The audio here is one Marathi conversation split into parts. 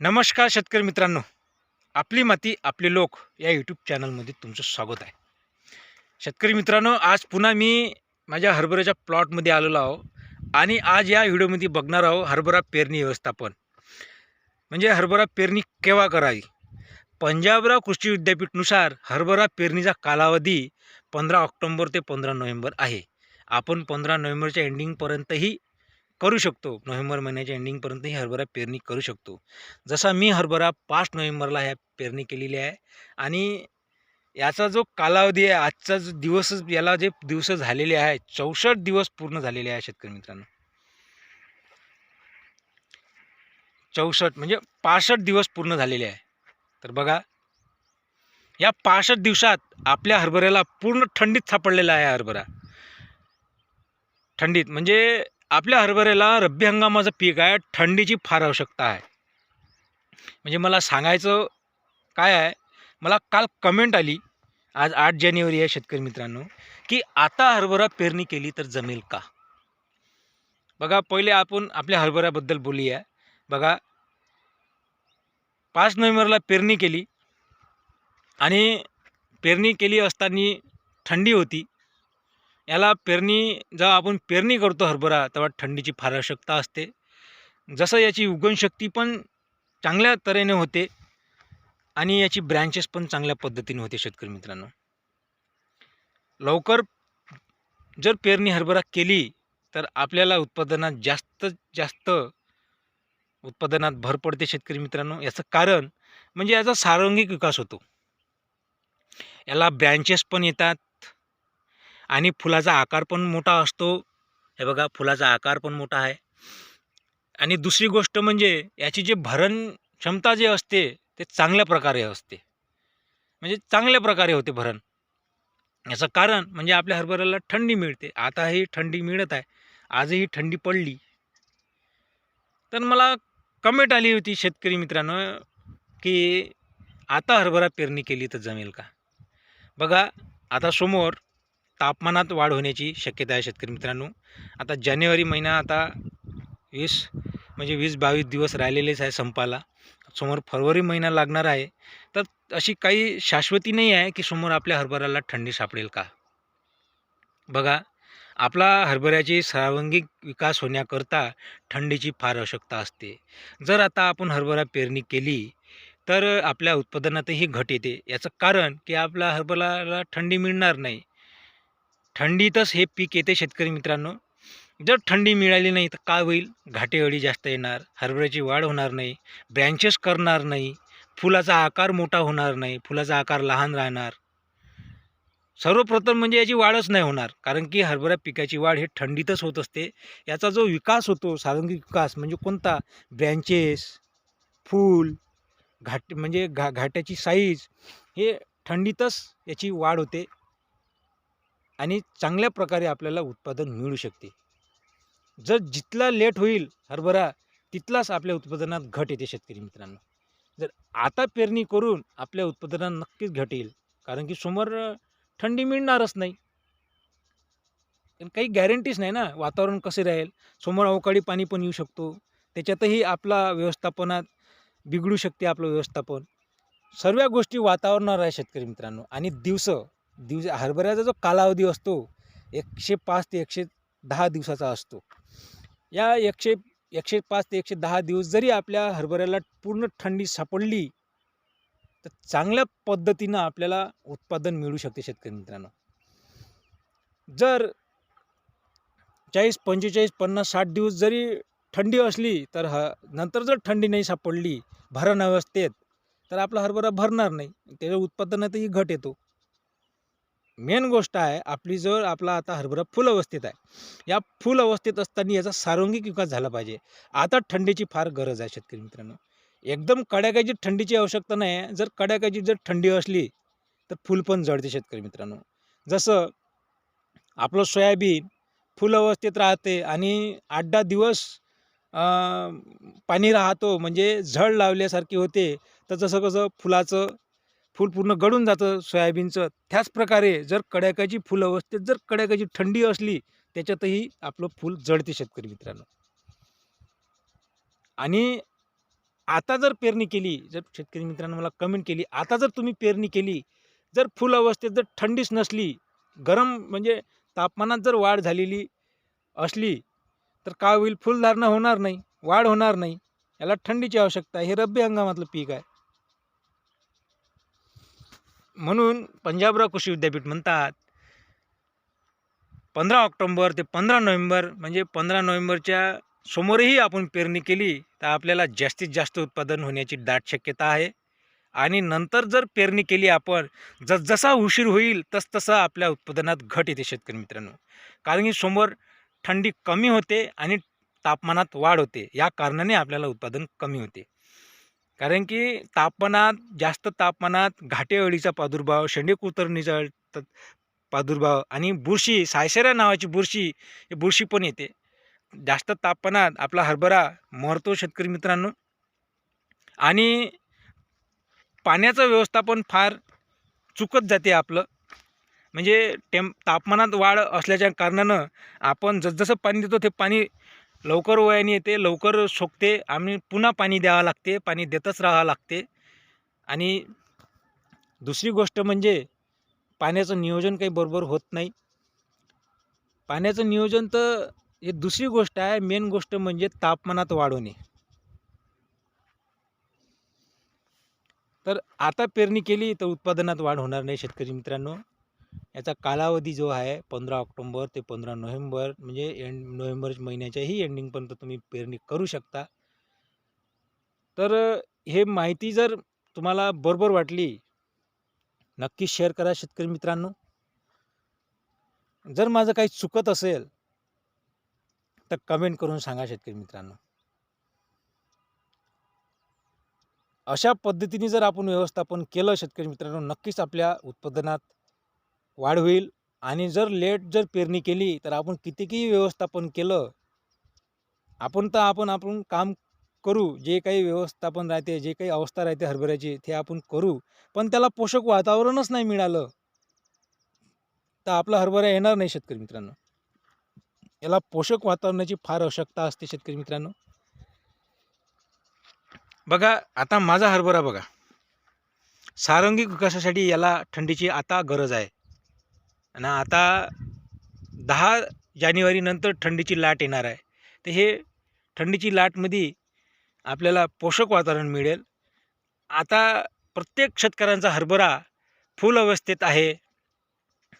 नमस्कार शेतकरी मित्रांनो. आपली माती आपले लोक या यूट्यूब चॅनलमध्ये तुमचं स्वागत आहे. शेतकरी मित्रांनो आज पुन्हा मी माझ्या हरभऱ्याच्या प्लॉटमध्ये आलेलो आहो आणि आज या व्हिडिओमध्ये बघणार आहो हरभरा पेरणी व्यवस्थापन. म्हणजे हरभरा पेरणी केव्हा करावी? पंजाबराव कृषी विद्यापीठनुसार हरभरा पेरणीचा कालावधी पंधरा ऑक्टोंबर ते पंधरा नोव्हेंबर आहे. आपण पंधरा नोव्हेंबरच्या एंडिंगपर्यंतही करू शकतो. नोव्हेंबर महिन्याच्या एंडिंगपर्यंत ही हरभरा पेरणी करू शकतो. जसा मी हरभरा पाच नोव्हेंबरला ह्या पेरणी केलेली आहे आणि याचा जो कालावधी आहे आजचा जो दिवसच याला जे दिवस झालेले आहे चौसष्ट दिवस पूर्ण झालेले आहे शेतकरी मित्रांनो. चौसष्ट म्हणजे पासष्ट दिवस पूर्ण झालेले आहे. तर बघा या पासष्ट दिवसात आपल्या हरभऱ्याला पूर्ण थंडीत सापडलेला आहे हरभरा. थंडीत म्हणजे आपल्या हरभऱ्याला रब्बी हंगामाचं पीक आहे थंडीची फार आवश्यकता आहे. म्हणजे मला सांगायचं काय आहे मला काल कमेंट आली आज आठ जानेवारी आहे शेतकरी मित्रांनो की आता हरभरा पेरणी केली तर जमेल का? बघा पहिले आपण आपल्या हरभऱ्याबद्दल बोलूया. बघा पाच नोव्हेंबरला पेरणी केली आणि पेरणी केली असताना थंडी होती. याला पेरणी जेव्हा आपण पेरणी करतो हरभरा तेव्हा थंडीची फार आवश्यकता असते. जसं याची उगवणशक्ती पण चांगल्या तऱ्हेने होते आणि याची ब्रँचेस पण चांगल्या पद्धतीने होते शेतकरी मित्रांनो. लवकर जर पेरणी हरभरा केली तर आपल्याला उत्पादनात जास्त जास्त उत्पादनात भर पडते शेतकरी मित्रांनो. याचं कारण म्हणजे याचा सारंगिक विकास होतो. याला ब्रँचेस पण येतात आणि फुलाचा आकार पण मोठा असतो. हे बघा फुलाचा आकार पण मोठा आहे. आणि दुसरी गोष्ट म्हणजे याची जे भरण क्षमता जे असते ते चांगल्या प्रकारे असते. म्हणजे चांगल्या प्रकारे होते भरण. याचं कारण म्हणजे आपल्या हरभऱ्याला थंडी मिळते. आताही थंडी मिळत आहे. आजही थंडी पडली. तर मला कमेंट आली होती शेतकरी मित्रांनो की आता हरभरा पेरणी केली तर जमेल का? बघा आता समोर तापमानात वाढ होण्याची शक्यता आहे शेतकरी मित्रांनो. आता जानेवारी महिना आता वीस म्हणजे वीस बावीस दिवस राहिलेलेच आहे संपाला. समोर फरवरी महिना लागणार आहे. तर अशी काही शाश्वती नाही आहे की समोर आपल्या हरभऱ्याला थंडी सापडेल का? बघा आपला हरभऱ्याची सर्वांगिक विकास होण्याकरता थंडीची फार आवश्यकता असते. जर आता आपण हरभरा पेरणी केली तर आपल्या उत्पादनातही घट येते. याचं कारण की आपल्या हरभऱ्याला थंडी मिळणार नाही. थंडीतच हे पीक येते शेतकरी मित्रांनो. जर थंडी मिळाली नाही तर काय होईल? घाटेअळी जास्त येणार हरभऱ्याची वाढ होणार नाही ब्रँचेस करणार नाही फुलाचा आकार मोठा होणार नाही फुलाचा आकार लहान राहणार. सर्वप्रथम म्हणजे याची वाढच नाही होणार कारण की हरभरा पिकाची वाढ हे थंडीतच होत असते. याचा जो विकास होतो सारंगिक विकास म्हणजे कोणता? ब्रँचेस फूल घाट म्हणजे घा घाट्याची साईज हे थंडीतच याची वाढ होते. आणि चांगल्या प्रकारे आपल्याला उत्पादन मिळू शकते. जर जिथला लेट होईल हरभरा तिथलाच आपल्या उत्पादनात घट येते शेतकरी मित्रांनो. जर आता पेरणी करून आपल्या उत्पादनात नक्कीच घट येईल कारण की समोर थंडी मिळणारच नाही. पण काही गॅरंटीच नाही ना वातावरण कसे राहील? समोर अवकाळी पाणी पण येऊ शकतो. त्याच्यातही आपला व्यवस्थापनात बिघडू शकते आपलं व्यवस्थापन. सर्व गोष्टी वातावरणावर आहे शेतकरी मित्रांनो. आणि दिवसं दिवस हरभऱ्याचा जो कालावधी असतो एकशे पाच ते एकशे दहा दिवसाचा असतो. या एकशे एकशे पाच ते एकशे दहा दिवस जरी आपल्या हरभऱ्याला पूर्ण थंडी सापडली तर चांगल्या पद्धतीनं आपल्याला उत्पादन मिळू शकते शेतकरी मित्रांनो. जर चाळीस पंचेचाळीस पन्नास साठ दिवस जरी थंडी असली तर ह नंतर जर थंडी नाही सापडली भरण अवस्थेत तर आपला हरभरा भरणार नाही. त्याच्या उत्पादनातही घट येतो. मेन गोष्ट आहे आपली जर आपला आता हरभरा फुल अवस्थेत आहे या फुल अवस्थेत असताना याचा सारंगिक विकास झाला पाहिजे. आता थंडीची फार गरज आहे शेतकरी मित्रांनो. एकदम कडाक्याची थंडीची आवश्यकता नाही आहे. जर कडाक्याची जर थंडी असली तर फुल पण जळते शेतकरी मित्रांनो. जसं आपलं सोयाबीन फुल अवस्थेत राहते आणि आठ दहा दिवस पाणी राहतो म्हणजे झळ लावल्यासारखी होते तर जसं कसं फुलाचं फूल पूर्ण गळून जातं सोयाबीनचं. त्याच प्रकारे जर कड्याकाची फुल अवस्थेत जर कड्याकाची थंडी असली त्याच्यातही आपलं फूल जळते शेतकरी मित्रांनो. आणि आता जर पेरणी केली जर शेतकरी मित्रांनो मला कमेंट केली आता जर तुम्ही पेरणी केली जर फुल अवस्थेत जर थंडीच नसली गरम म्हणजे तापमानात जर वाढ झालेली असली तर काय होईल? फुलधारणा होणार नाही वाढ होणार नाही. याला थंडीची आवश्यकता आहे. हे रब्बी हंगामातलं पीक आहे. म्हणून पंजाबराव कृषी विद्यापीठ म्हणतात पंधरा ऑक्टोंबर ते पंधरा नोव्हेंबर म्हणजे पंधरा नोव्हेंबरच्या समोरही आपण पेरणी केली तर आपल्याला जास्तीत जास्त उत्पादन होण्याची दाट शक्यता आहे. आणि नंतर जर पेरणी केली आपण जसजसा उशीर होईल तसतसा आपल्या उत्पादनात घट येते शेतकरी मित्रांनो. कारण की समोर थंडी कमी होते आणि तापमानात वाढ होते. या कारणाने आपल्याला उत्पादन कमी होते. कारण की तापमानात जास्त तापमानात घाटे अळीचा प्रादुर्भाव शेंडे कुतरणीचा त- प्रादुर्भाव आणि बुरशी सायसेरा नावाची बुरशी ही बुरशी पण येते. जास्त तापमानात आपला हरभरा मरतो शेतकरी मित्रांनो. आणि पाण्याचं व्यवस्थापन फार चुकत जाते आपलं. म्हणजे टेम तापमानात वाढ असल्याच्या कारणानं आपण जसजसं पाणी देतो ते पाणी लवकर वयाने येते लवकर सोकते आम्ही पुन्हा पाणी द्यावं लागते पाणी देतच राहावं लागते. आणि दुसरी गोष्ट म्हणजे पाण्याचं नियोजन काही बरोबर होत नाही. पाण्याचं नियोजन तर हे दुसरी गोष्ट आहे मेन गोष्ट म्हणजे तापमानात वाढवणे. तर आता पेरणी केली तर उत्पादनात वाढ होणार नाही शेतकरी मित्रांनो. याचा कालावधी जो आहे पंधरा ऑक्टोंबर ते पंधरा नोव्हेंबर म्हणजे एंड नोव्हेंबर महिन्याच्याही एंडिंगपर्यंत तुम्ही पेरणी करू शकता. तर हे माहिती जर तुम्हाला बरोबर वाटली नक्कीच शेअर करा शेतकरी मित्रांनो. जर माझं काही चुकत असेल तर कमेंट करून सांगा शेतकरी मित्रांनो. अशा पद्धतीने जर आपण व्यवस्थापन केलं शेतकरी मित्रांनो नक्कीच आपल्या उत्पादनात वाढ होईल आणि जर लेट जर पेरणी केली तर आपण कितीकही व्यवस्थापन केलं आपण तर आपण आपण काम करू. जे काही व्यवस्थापन राहते जे काही अवस्था राहते हरभऱ्याची ते आपण करू. पण त्याला पोषक वातावरणच नाही मिळालं तर आपला हरभरा येणार नाही शेतकरी मित्रांनो. याला पोषक वातावरणाची फार आवश्यकता असते शेतकरी मित्रांनो. बघा आता माझा हरभरा बघा. सारंगिक विकासासाठी याला थंडीची आता गरज आहे? आणि आता दहा जानेवारीनंतर थंडीची लाट येणार आहे. तर हे थंडीची लाटमध्ये आपल्याला पोषक वातावरण मिळेल. आता प्रत्येक शेतकऱ्यांचा हरभरा फुल अवस्थेत आहे.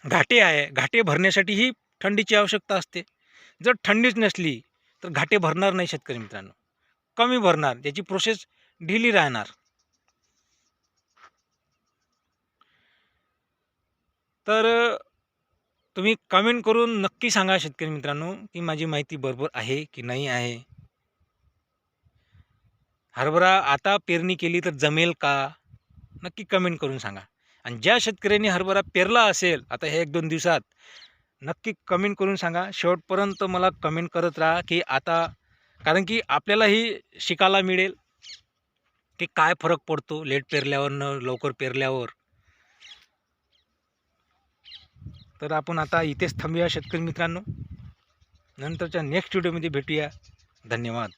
घाटे आहे. घाटे भरण्यासाठी ही थंडीची आवश्यकता असते. जर थंडीच नसली तर घाटे भरणार नाही शेतकरी मित्रांनो. कमी भरणार. त्याची प्रोसेस ढिली राहणार. तर तुम्ही कमेंट करून नक्की सांगा शेतकरी मित्रांनो की माझी माहिती बरोबर आहे की नाही आहे. हरभरा आता पेरणी केली तर जमेल का? नक्की कमेंट करून सांगा. आणि ज्या शेतकऱ्यांनी हरभरा पेरला असेल आता हे एक दोन दिवसात नक्की कमेंट करून सांगा. शेवटपर्यंत मला कमेंट करत राहा की आता कारण की आपल्यालाही शिकायला मिळेल की काय फरक पडतो लेट पेरल्यावर न लवकर पेरल्यावर. तर आपण आता इथेच थांबूया शेतकरी मित्रांनो. नंतरच्या नेक्स्ट व्हिडिओमध्ये भेटूया. धन्यवाद.